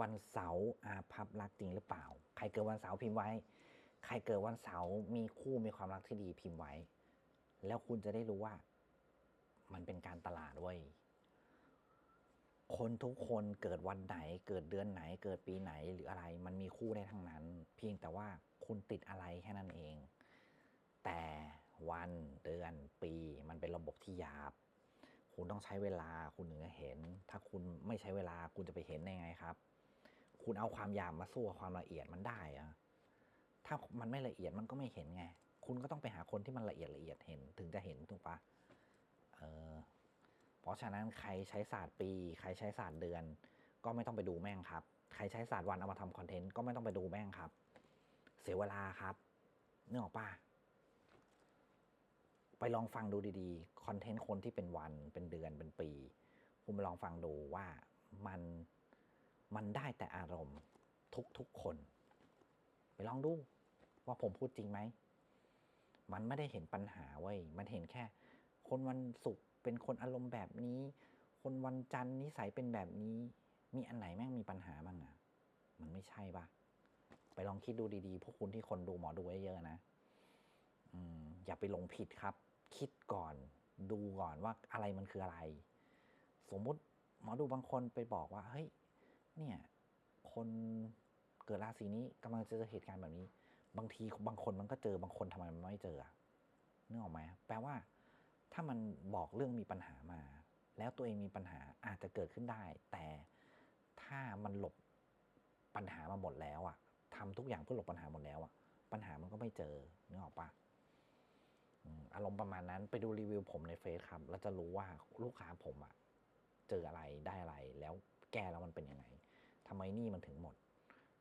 วันเสาร์อาภัพรักจริงหรือเปล่า ใครเกิดวันเสาร์พิมพ์ไว้ ใครเกิดวันเสาร์มีคู่มีความรักที่ดีพิมพ์ไว้ แล้วคุณจะได้รู้ว่า มันเป็นการตลาดเว้ยคนทุกคนเกิดวันไหน เกิดเดือนไหน เกิดปีไหนหรืออะไร มันมีคู่ได้ทั้งนั้น เพียงแต่ว่าคุณติดอะไรแค่นั้นเอง แต่วันเดือนปีมันเป็นระบบที่หยาบ คุณต้องใช้เวลาคุณถึงจะเห็น ถ้าคุณไม่ใช้เวลาคุณจะไปเห็นได้ไงครับ คุณเอาความหยาบมาสู้กับความละเอียดมันได้อะถ้ามันไม่ละเอียดมันก็ไม่เห็นไง คุณก็ต้องไปหาคนที่มันละเอียดละเอียดเห็นถึงจะเห็นถูกปะเออเพราะฉะนั้นใครใช้ศาสตร์ปี ใครใช้ศาสตร์เดือน ก็ไม่ต้องไปดูแม่งครับ ใครใช้ศาสตร์วันเอามาทำคอนเทนต์ก็ไม่ต้องไปดูแม่งครับ เสียเวลาครับนึกออกปะไปลองฟังดูดีๆ คอนเทนต์คนที่เป็นวันเป็นเดือนเป็นปี คุณไปลองฟังดูว่ามัน มันได้แต่อารมณ์ทุกๆคน ไปลองดูว่าผมพูดจริงไหม มันไม่ได้เห็นปัญหาเว้ย มันเห็นแค่ คนวันศุกร์เป็นคนอารมณ์แบบนี้ คนวันจันทร์นิสัยเป็นแบบนี้ มีอันไหนแม่งมีปัญหาบ้างอะมันไม่ใช่ปะไปลองคิดดูดีๆ พวกคุณที่คนดูหมอดูเยอะๆนะอืมอย่าไปลงผิดครับ คิดก่อน ดูก่อนว่าอะไรมันคืออะไร สมมุติหมอดูบางคนไปบอกว่า เฮ้ย เนี่ยคนเกิดราศีนี้กำลังจะเจอเหตุการณ์แบบนี้ บางทีบางคนมันก็เจอบางคนทำไมมันไม่เจออะนึกอออกไหมแปลว่า ถ้ามันบอกเรื่องมีปัญหามา แล้วตัวเองมีปัญหาอาจจะเกิดขึ้นได้ แต่ถ้ามันหลบปัญหามาหมดแล้วอะทำทุกอย่างเพื่อหลบปัญหาหมดแล้วอะปัญหามันก็ไม่เจอเนึกอออกปะอืมอารมณ์ประมาณนั้นไปดูรีวิวผมในเฟซครับ แล้วจะรู้ว่าลูกค้าผมอะเจออะไรได้อะไร แล้วแก้แล้วมันเป็นยังไง ทำไมหนี่มันถึงหมด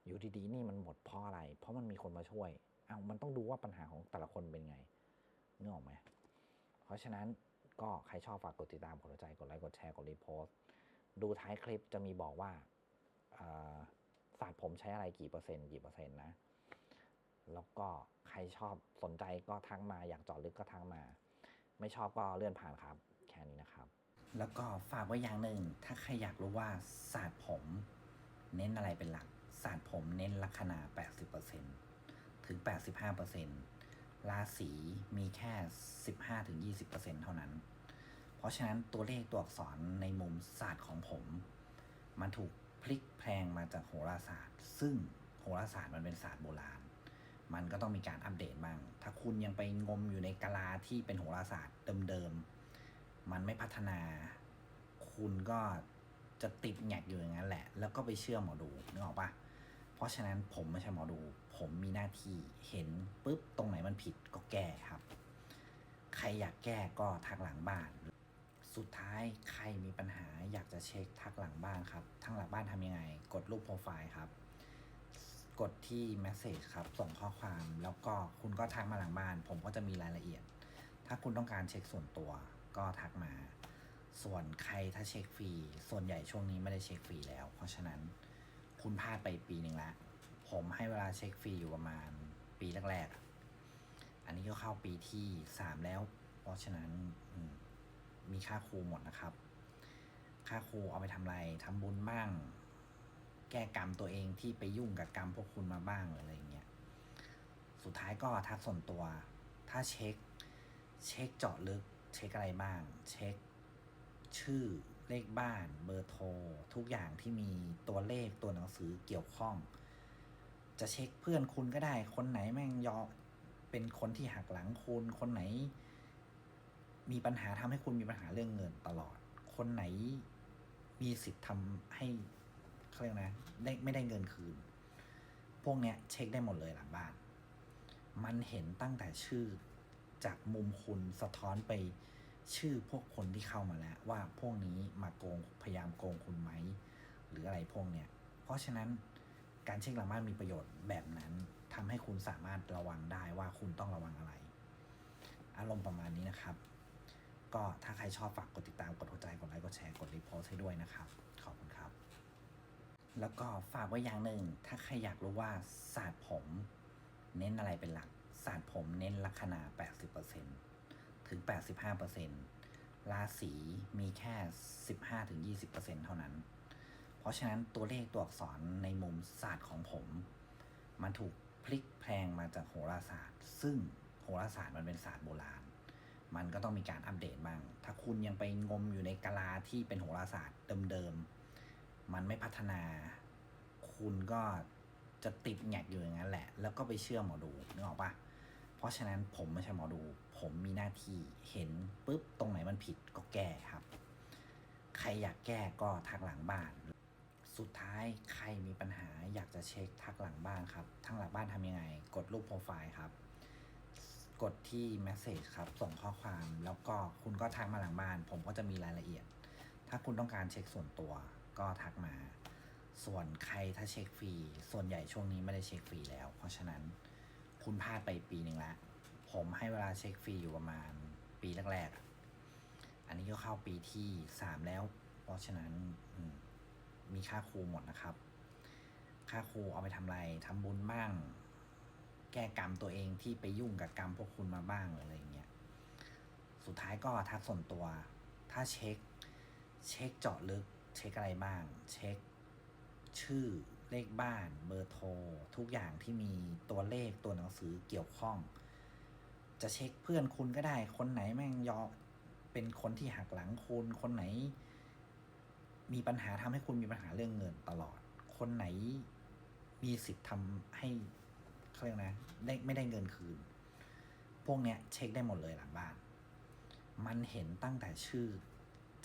อยู่ดีๆหนี่มันหมดเพราะอะไร เพราะมันมีคนมาช่วยเอ้ามันต้องดูว่าปัญหาของแต่ละคนเป็นไงนึกออกไหมเพราะฉะนั้นก็ใครชอบฝากกดติดตามกดใจกดไลค์กดแชร์กดรีโพสต์ดูท้ายคลิปจะมีบอกว่าศาสตร์ผมใช้อะไรกี่เปอร์เซ็นต์กี่เปอร์เซ็นต์นะ แล้วก็ใครชอบสนใจก็ทักมาอยากจาะลึกก็ทักมา ไม่ชอบก็เลื่อนผ่านครับ แค่นี้นะครับ แล้วก็ฝากไว้อย่างหนึ่งถ้าใครอยากรู้ว่าศาสตร์ผม เน้นอะไรเป็นหลักศาสตร์ผมเน้นลัคนา 80%ถึง 85%ราศีมีแค่ 15-20%เท่านั้น เพราะฉะนั้นตัวเลขตัวอักษรในมุมศาสตร์ของผม มันถูกพลิกแพลงมาจากโหราศาสตร์ ซึ่งโหราศาสตร์มันเป็นศาสตร์โบราณ มันก็ต้องมีการอัปเดตบ้าง ถ้าคุณยังไปงมอยู่ในกาลาที่เป็นโหราศาสตร์เดิมๆ มันไม่พัฒนา คุณก็ จะติดแงกอยู่อย่างนั้นแหละ แล้วก็ไปเชื่อหมอดูนึกออกปะเพราะฉะนั้นผมไม่ใช่หมอดู ผมมีหน้าที่เห็นปุ๊บตรงไหนมันผิดก็แก้ครับ ใครอยากแก้ก็ทักหลังบ้าน สุดท้ายใครมีปัญหาอยากจะเช็คทักหลังบ้านครับทักหลังบ้านทำยังไง กดรูปโปรไฟล์ครับ กดที่ Message ครับ ส่งข้อความแล้วก็คุณก็ทักมาหลังบ้าน ผมก็จะมีรายละเอียด ถ้าคุณต้องการเช็คส่วนตัวก็ทักมา ส่วนใครถ้าเช็คฟรี ส่วนใหญ่ช่วงนี้ไม่ได้เช็คฟรีแล้ว เพราะฉะนั้นคุณพลาดไปปีหนึ่งละ ผมให้เวลาเช็คฟรีอยู่ประมาณปีแรกๆ อันนี้ก็เข้าปีที่สามแล้ว เพราะฉะนั้นมีค่าครูหมดนะครับ ค่าครูเอาไปทำอะไรทำบุญบ้าง แก้กรรมตัวเองที่ไปยุ่งกับกรรมพวกคุณมาบ้างออะไรอย่างเงี้ย สุดท้ายก็ทักส่วนตัว ถ้าเช็ค เช็คเจาะลึก เช็คอะไรบ้าง เช็ค ชื่อเลขบ้านเบอร์โทร ทุกอย่างที่มีตัวเลขตัวหนังสือเกี่ยวข้อง จะเช็คเพื่อนคุณก็ได้ คนไหนแม่งยอเป็นคนที่หักหลังคุณ คนไหน มีปัญหาทำให้คุณมีปัญหาเรื่องเงินตลอด คนไหนมีสิทธิ์ทำให้เขาเรียกนะได้ไม่ได้เงินคืน พวกเนี้ยเช็คได้หมดเลยหลังบ้าน มันเห็นตั้งแต่ชื่อจากมุมคุณสะท้อนไป ชื่อพวกคนที่เข้ามาแล้ว ว่าพวกนี้มาโกงพยายามโกงคุณไหม หรืออะไรพวกเนี้ยเพราะฉะนั้นการเช็คหลังบ้านมีประโยชน์แบบนั้นทำให้คุณสามารถระวังได้ว่าคุณต้องระวังอะไร อารมณ์ประมาณนี้นะครับ ก็ถ้าใครชอบฝากกดติดตามกดหัวใจกดไลค์กดแชร์กดรีโพสต์ให้ด้วยนะครับ ขอบคุณครับ แล้วก็ฝากไว้อย่างหนึ่ง ถ้าใครอยากรู้ว่าศาสตร์ผม เน้นอะไรเป็นหลักศาสตร์ผมเน้นลัคนา80% ถึง 85%ราศีมีแค่ 15-20%เท่านั้น เพราะฉะนั้นตัวเลขตัวอักษรในมุมศาสตร์ของผม มันถูกพลิกแพลงมาจากโหราศาสตร์ ซึ่งโหราศาสตร์มันเป็นศาสตร์โบราณ มันก็ต้องมีการอัปเดตบ้าง ถ้าคุณยังไปงมอยู่ในกาลาที่เป็นโหราศาสตร์เดิมๆ มันไม่พัฒนา คุณก็จะติดแงกอยู่อย่างนั้นแหละ แล้วก็ไปเชื่อหมอดูนึกออกปะ ราะฉะนั้นผมไม่ใช่หมอดู ผมมีหน้าที่เห็นปุ๊บตรงไหนมันผิดก็แก้ครับ ใครอยากแก้ก็ทักหลังบ้าน สุดท้ายใครมีปัญหาอยากจะเช็คทักหลังบ้านครับทักหลังบ้านทำยังไง กดรูปโปรไฟล์ครับ กดที่ Message ครับ ส่งข้อความแล้วก็คุณก็ทักมาหลังบ้าน ผมก็จะมีรายละเอียด ถ้าคุณต้องการเช็คส่วนตัวก็ทักมา ส่วนใครถ้าเช็คฟรีส่วนใหญ่ช่วงนี้ไม่ได้เช็คฟรีแล้ว เพราะฉะนั้น คุณพลาดไปปีหนึ่งล้วผมให้เวลาเช็คฟรีอยู่ประมาณปีแรกๆอันนี้ก็เข้าปีที่สามแล้ว เพราะฉะนั้นมีค่าครูหมดนะครับ ค่าครูเอาไปทำอะไรทำบุญบ้าง แก้กรรมตัวเองที่ไปยุ่งกับกรรมพวกคุณมาบ้างอะไรอย่างเงี้ย สุดท้ายก็ทักส่วนตัว ถ้าเช็ค เช็คเจาะลึก เช็คอะไรบ้าง เช็คชื่อ เลขบ้านเบอร์โทร ทุกอย่างที่มีตัวเลขตัวหนังสือเกี่ยวข้อง จะเช็คเพื่อนคุณก็ได้ คนไหนแม่งยอเป็นคนที่หักหลังคุณ คนไหน มีปัญหาทำให้คุณมีปัญหาเรื่องเงินตลอด คนไหนมีสิทธิ์ทำให้เขาเรียกนะได้ไม่ได้เงินคืน พวกเนี้ยเช็คได้หมดเลยหลังบ้าน มันเห็นตั้งแต่ชื่อ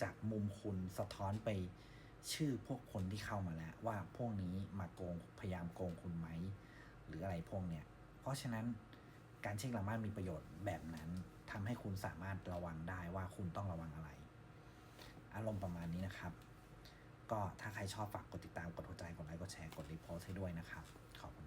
จากมุมคุณสะท้อนไป ชื่อพวกคนที่เข้ามาแล้วว่าพวกนี้มาโกงพยายามโกงคุณไหม หรืออะไรพวกเนี้ย เพราะฉะนั้นการเช็คหลังบ้านมีประโยชน์แบบนั้นทำให้คุณสามารถระวังได้ว่าคุณต้องระวังอะไร อารมณ์ประมาณนี้นะครับ ก็ถ้าใครชอบฝากกดติดตามกดหัวใจกดไลค์กดแชร์กดรีโพสต์ให้ด้วยนะครับ ขอบคุณ